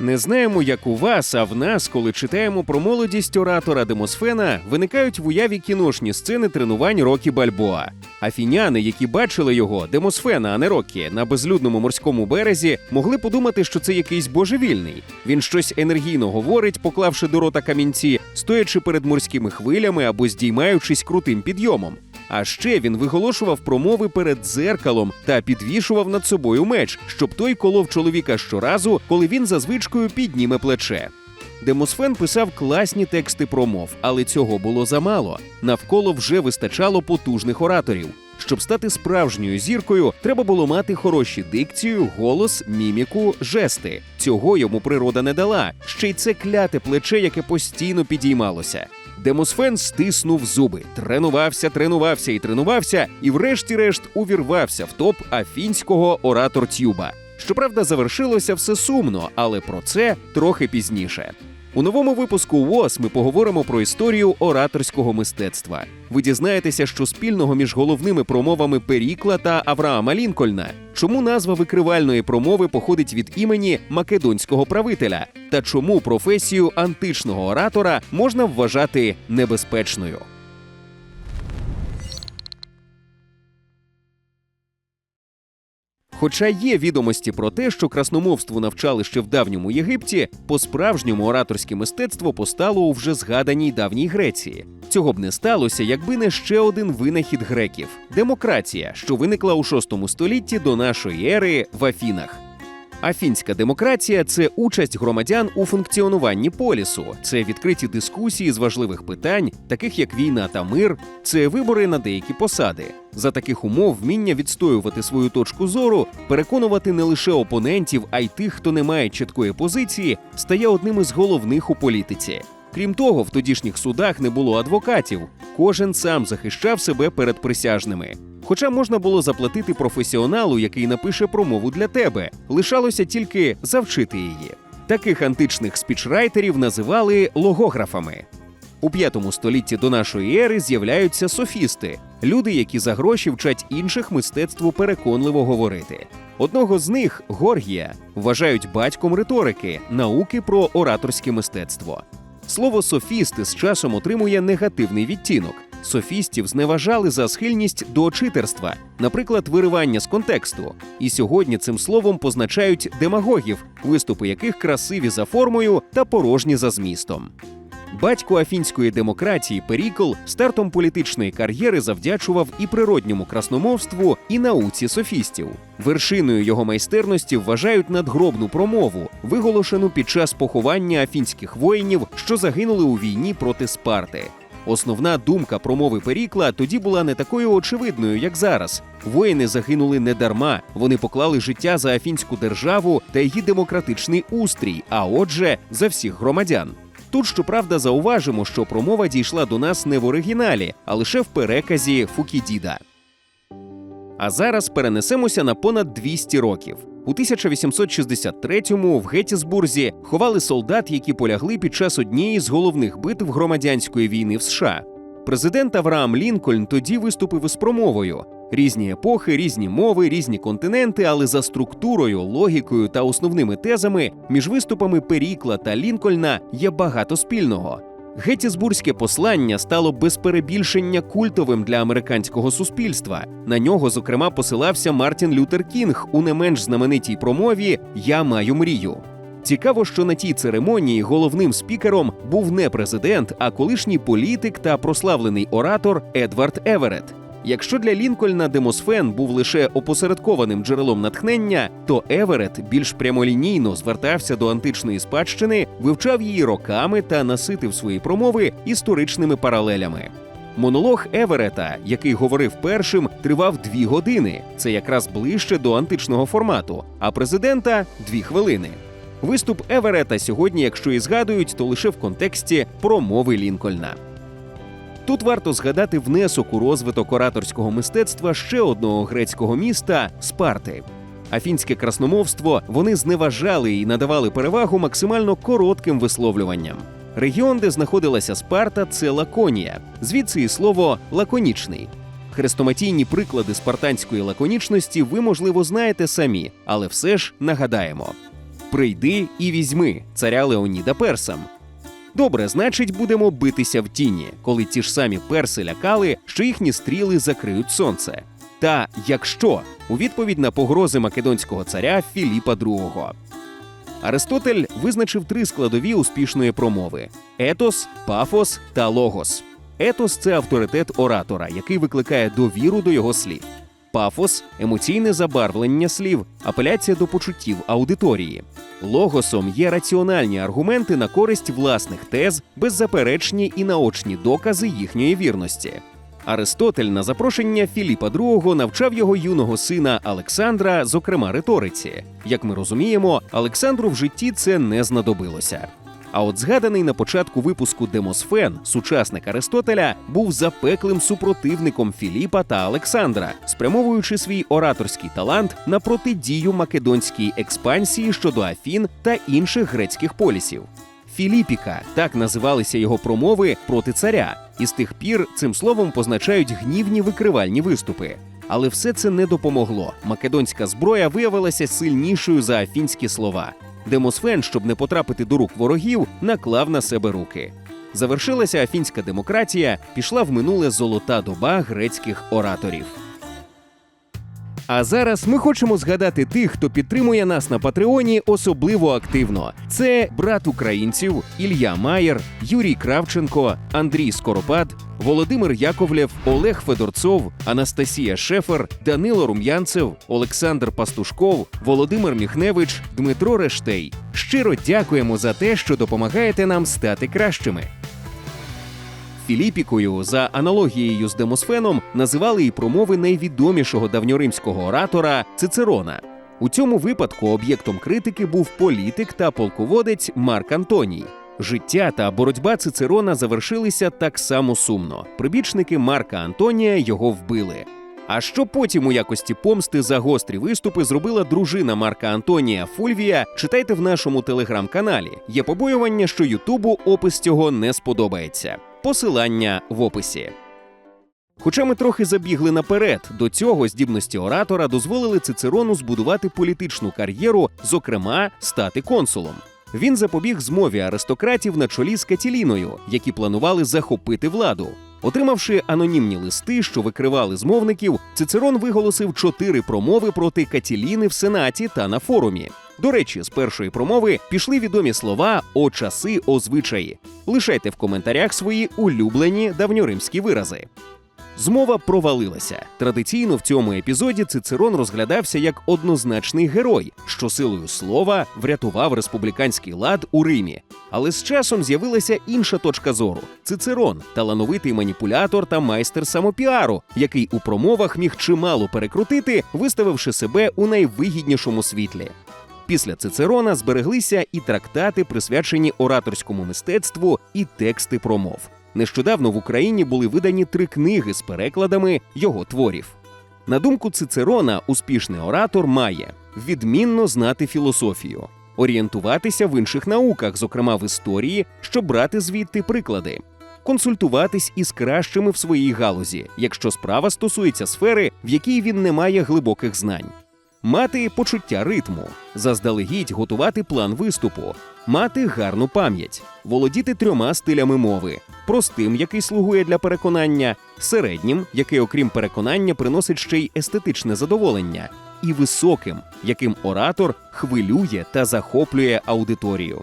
Не знаємо, як у вас, а в нас, коли читаємо про молодість оратора Демосфена, виникають в уяві кіношні сцени тренувань Рокі Бальбоа. Афіняни, які бачили його, Демосфена, а не Рокі, на безлюдному морському березі, могли подумати, що це якийсь божевільний. Він щось енергійно говорить, поклавши до рота камінці, стоячи перед морськими хвилями або здіймаючись крутим підйомом. А ще він виголошував промови перед дзеркалом та підвішував над собою меч, щоб той колов чоловіка щоразу, коли він за звичкою підніме плече. Демосфен писав класні тексти промов, але цього було замало. Навколо вже вистачало потужних ораторів. Щоб стати справжньою зіркою, треба було мати хороші дикцію, голос, міміку, жести. Цього йому природа не дала. Ще й це кляте плече, яке постійно підіймалося. Демосфен стиснув зуби, тренувався, тренувався і тренувався, і врешті-решт увірвався в топ афінського оратор Тюба. Щоправда, завершилося все сумно, але про це трохи пізніше. У новому випуску ВОЗ ми поговоримо про історію ораторського мистецтва. Ви дізнаєтеся, що спільного між головними промовами Перікла та Авраама Лінкольна, чому назва викривальної промови походить від імені македонського правителя, та чому професію античного оратора можна вважати небезпечною. Хоча є відомості про те, що красномовству навчали ще в давньому Єгипті, по-справжньому ораторське мистецтво постало у вже згаданій давній Греції. Цього б не сталося, якби не ще один винахід греків демократія, що виникла у VI столітті до нашої ери в Афінах. Афінська демократія це участь громадян у функціонуванні полісу, це відкриті дискусії з важливих питань, таких як війна та мир, це вибори на деякі посади. За таких умов вміння відстоювати свою точку зору, переконувати не лише опонентів, а й тих, хто не має чіткої позиції, стає одним із головних у політиці. Крім того, в тодішніх судах не було адвокатів. Кожен сам захищав себе перед присяжними. Хоча можна було заплатити професіоналу, який напише промову для тебе, лишалося тільки завчити її. Таких античних спічрайтерів називали логографами. У п'ятому столітті до нашої ери з'являються софісти люди, які за гроші вчать інших мистецтву переконливо говорити. Одного з них, Горгія, вважають батьком риторики, науки про ораторське мистецтво. Слово софісти з часом отримує негативний відтінок. Софістів зневажали за схильність до читерства, наприклад, виривання з контексту. І сьогодні цим словом позначають демагогів, виступи яких красиві за формою та порожні за змістом. Батько афінської демократії Перікл стартом політичної кар'єри завдячував і природньому красномовству, і науці софістів. Вершиною його майстерності вважають надгробну промову, виголошену під час поховання афінських воїнів, що загинули у війні проти Спарти. Основна думка промови Перікла тоді була не такою очевидною, як зараз. Воїни загинули не дарма. Вони поклали життя за афінську державу та її демократичний устрій, а отже, за всіх громадян. Тут, щоправда, зауважимо, що промова дійшла до нас не в оригіналі, а лише в переказі Фукідіда. А зараз перенесемося на понад 200 років. У 1863-му в Геттісбурзі ховали солдат, які полягли під час однієї з головних битв громадянської війни в США. Президент Авраам Лінкольн тоді виступив із промовою: різні епохи, різні мови, різні континенти, але за структурою, логікою та основними тезами між виступами Перікла та Лінкольна є багато спільного. Геттісбурзьке послання стало без перебільшення культовим для американського суспільства. На нього, зокрема, посилався Мартін Лютер Кінг у не менш знаменитій промові Я маю мрію. Цікаво, що на тій церемонії головним спікером був не президент, а колишній політик та прославлений оратор Едвард Еверет. Якщо для Лінкольна Демосфен був лише опосередкованим джерелом натхнення, то Еверет більш прямолінійно звертався до античної спадщини, вивчав її роками та наситив свої промови історичними паралелями. Монолог Еверета, який говорив першим, тривав дві години. Це якраз ближче до античного формату, а президента дві хвилини. Виступ Еверета сьогодні, якщо і згадують, то лише в контексті промови Лінкольна. Тут варто згадати внесок у розвиток ораторського мистецтва ще одного грецького міста Спарти. Афінське красномовство вони зневажали і надавали перевагу максимально коротким висловлюванням. Регіон, де знаходилася Спарта, це Лаконія, звідси і слово лаконічний. Хрестоматійні приклади спартанської лаконічності ви, можливо, знаєте самі, але все ж нагадаємо. Прийди і візьми царя Леоніда персам. Добре, значить, будемо битися в тіні, коли ті ж самі перси лякали, що їхні стріли закриють сонце. Та якщо у відповідь на погрози македонського царя Філіпа II. Аристотель визначив три складові успішної промови: етос, пафос та логос. Етос це авторитет оратора, який викликає довіру до його слів. Пафос емоційне забарвлення слів, апеляція до почуттів аудиторії. Логосом є раціональні аргументи на користь власних тез, беззаперечні і наочні докази їхньої вірності. Аристотель на запрошення Філіпа II навчав його юного сина Олександра, зокрема риториці. Як ми розуміємо, Олександру в житті це не знадобилося. А от згаданий на початку випуску Демосфен, сучасник Аристотеля, був запеклим супротивником Філіпа та Олександра, спрямовуючи свій ораторський талант на протидію македонській експансії щодо Афін та інших грецьких полісів. Філіпіка так називалися його промови проти царя, і з тих пір цим словом позначають гнівні викривальні виступи. Але все це не допомогло. Македонська зброя виявилася сильнішою за афінські слова. Демосфен, щоб не потрапити до рук ворогів, наклав на себе руки. Завершилася афінська демократія, пішла в минуле золота доба грецьких ораторів. А зараз ми хочемо згадати тих, хто підтримує нас на Патреоні особливо активно. Це брат українців Ілля Маєр, Юрій Кравченко, Андрій Скоропад, Володимир Яковлєв, Олег Федорцов, Анастасія Шефер, Данило Рум'янцев, Олександр Пастушков, Володимир Міхневич, Дмитро Рештей. Щиро дякуємо за те, що допомагаєте нам стати кращими. Філіпікою за аналогією з Демосфеном називали і промови найвідомішого давньоримського оратора Цицерона. У цьому випадку об'єктом критики був політик та полководець Марк Антоній. Життя та боротьба Цицерона завершилися так само сумно. Прибічники Марка Антонія його вбили. А що потім у якості помсти за гострі виступи зробила дружина Марка Антонія Фульвія, читайте в нашому телеграм-каналі. Є побоювання, що Ютубу опис цього не сподобається. Посилання в описі. Хоча ми трохи забігли наперед, до цього здібності оратора дозволили Цицерону збудувати політичну кар'єру, зокрема, стати консулом. Він запобіг змові аристократів на чолі з Катіліною, які планували захопити владу. Отримавши анонімні листи, що викривали змовників, Цицерон виголосив чотири промови проти Катіліни в Сенаті та на форумі. До речі, з першої промови пішли відомі слова о часи, о звичаї. Лишайте в коментарях свої улюблені давньоримські вирази. Змова провалилася. Традиційно в цьому епізоді Цицерон розглядався як однозначний герой, що силою слова врятував республіканський лад у Римі. Але з часом з'явилася інша точка зору: Цицерон талановитий маніпулятор та майстер самопіару, який у промовах міг чимало перекрутити, виставивши себе у найвигіднішому світлі. Після Цицерона збереглися і трактати, присвячені ораторському мистецтву, і тексти промов. Нещодавно в Україні були видані три книги з перекладами його творів. На думку Цицерона, успішний оратор має відмінно знати філософію, орієнтуватися в інших науках, зокрема в історії, щоб брати звідти приклади, консультуватись із кращими в своїй галузі, якщо справа стосується сфери, в якій він не має глибоких знань. Мати почуття ритму, заздалегідь готувати план виступу, мати гарну пам'ять, володіти трьома стилями мови: простим, який слугує для переконання, середнім, який, окрім переконання, приносить ще й естетичне задоволення, і високим, яким оратор хвилює та захоплює аудиторію.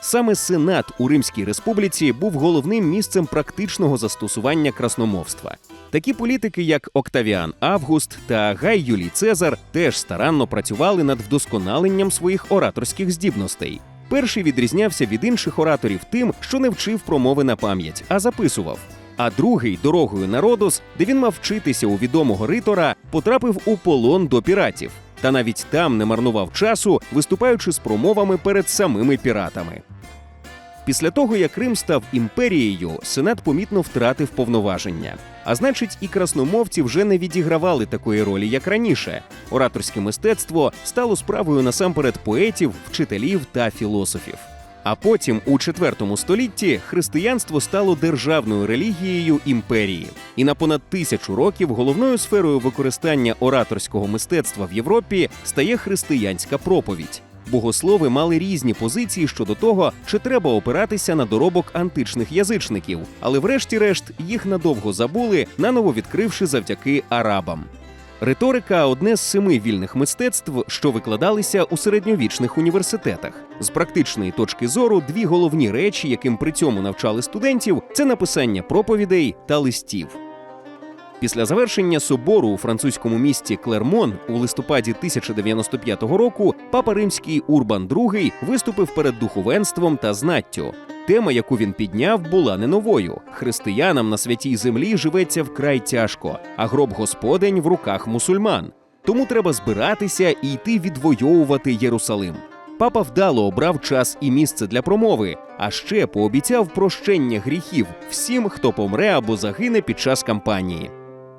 Саме Сенат у Римській республіці був головним місцем практичного застосування красномовства. Такі політики, як Октавіан Август та Гай Юлій Цезар, теж старанно працювали над вдосконаленням своїх ораторських здібностей. Перший відрізнявся від інших ораторів тим, що не вчив промови на пам'ять, а записував. А другий дорогою на Родос, де він мав вчитися у відомого ритора, потрапив у полон до піратів. Та навіть там не марнував часу, виступаючи з промовами перед самими піратами. Після того, як Рим став імперією, Сенат помітно втратив повноваження. А значить, і красномовці вже не відігравали такої ролі, як раніше. Ораторське мистецтво стало справою насамперед поетів, вчителів та філософів. А потім, у IV столітті, християнство стало державною релігією імперії, і на понад тисячу років головною сферою використання ораторського мистецтва в Європі стає християнська проповідь. Богослови мали різні позиції щодо того, чи треба опиратися на доробок античних язичників, але врешті-решт їх надовго забули, наново відкривши завдяки арабам. Риторика одне з семи вільних мистецтв, що викладалися у середньовічних університетах. З практичної точки зору, дві головні речі, яким при цьому навчали студентів, це написання проповідей та листів. Після завершення собору у французькому місті Клермон у листопаді 1095 року папа римський Урбан II виступив перед духовенством та знаттю. Тема, яку він підняв, була не новою. Християнам на святій землі живеться вкрай тяжко, а гроб Господень в руках мусульман. Тому треба збиратися і йти відвоювати Єрусалим. Папа вдало обрав час і місце для промови, а ще пообіцяв прощення гріхів всім, хто помре або загине під час кампанії.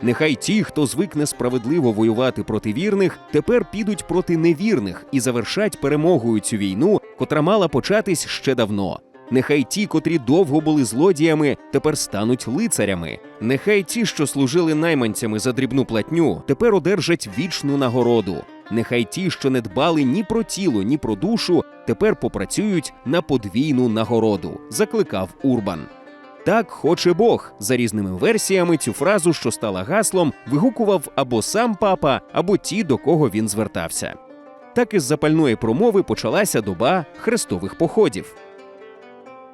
Нехай ті, хто звикне справедливо воювати проти вірних, тепер підуть проти невірних і завершать перемогою цю війну, котра мала початись ще давно. Нехай ті, котрі довго були злодіями, тепер стануть лицарями. Нехай ті, що служили найманцями за дрібну платню, тепер одержать вічну нагороду. Нехай ті, що не дбали ні про тіло, ні про душу, тепер попрацюють на подвійну нагороду, закликав Урбан. Так хоче Бог. За різними версіями цю фразу, що стала гаслом, вигукував або сам папа, або ті, до кого він звертався. Так із запальної промови почалася доба хрестових походів.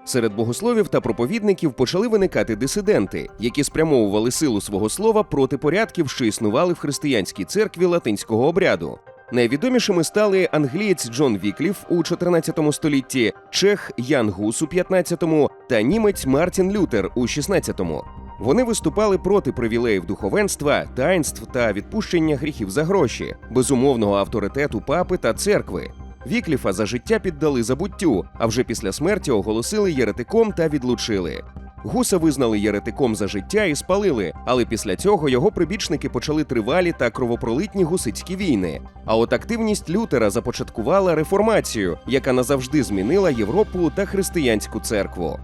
Серед богословів та проповідників почали виникати дисиденти, які спрямовували силу свого слова проти порядків, що існували в християнській церкві латинського обряду. Найвідомішими стали англієць Джон Вікліф у 14 столітті, чех Ян Гус у 15-му та німець Мартін Лютер у 16-му. Вони виступали проти привілеїв духовенства, таїнств та відпущення гріхів за гроші, безумовного авторитету папи та церкви. Вікліфа за життя піддали забуттю, а вже після смерті оголосили єретиком та відлучили. Гуса визнали єретиком за життя і спалили, але після цього його прибічники почали тривалі та кровопролитні гусицькі війни. А от активність Лютера започаткувала реформацію, яка назавжди змінила Європу та християнську церкву.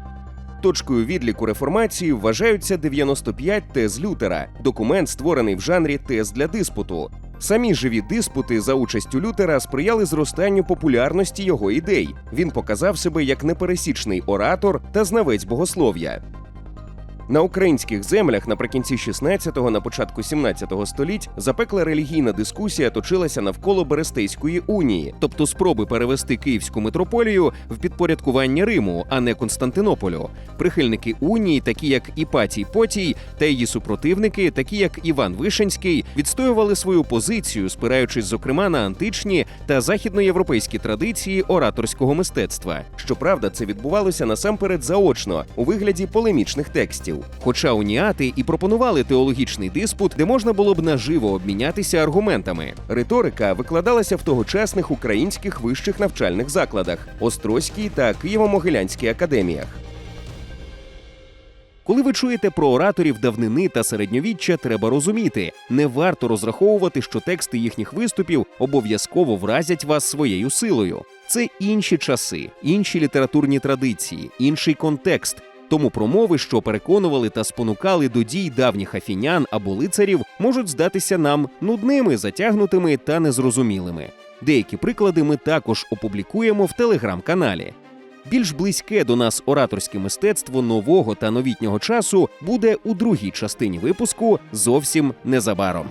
Точкою відліку реформації вважаються 95 тез Лютера, документ, створений в жанрі тез для диспуту. Самі живі диспути за участю Лютера сприяли зростанню популярності його ідей. Він показав себе як непересічний оратор та знавець богослов'я. На українських землях наприкінці 16-го, на початку 17-го століть запекла релігійна дискусія точилася навколо Берестейської унії, тобто спроби перевести київську митрополію в підпорядкування Риму, а не Константинополю. Прихильники унії, такі як Іпатій Потій, та її супротивники, такі як Іван Вишенський, відстоювали свою позицію, спираючись зокрема на античні та західноєвропейські традиції ораторського мистецтва. Щоправда, це відбувалося насамперед заочно у вигляді полемічних текстів. Хоча уніати і пропонували теологічний диспут, де можна було б наживо обмінятися аргументами. Риторика викладалася в тогочасних українських вищих навчальних закладах Острозькій та Києво-Могилянській академіях. Коли ви чуєте про ораторів давнини та середньовіччя, треба розуміти, не варто розраховувати, що тексти їхніх виступів обов'язково вразять вас своєю силою. Це інші часи, інші літературні традиції, інший контекст. Тому промови, що переконували та спонукали до дій давніх афінян або лицарів, можуть здатися нам нудними, затягнутими та незрозумілими. Деякі приклади ми також опублікуємо в телеграм-каналі. Більш близьке до нас ораторське мистецтво нового та новітнього часу буде у другій частині випуску зовсім незабаром.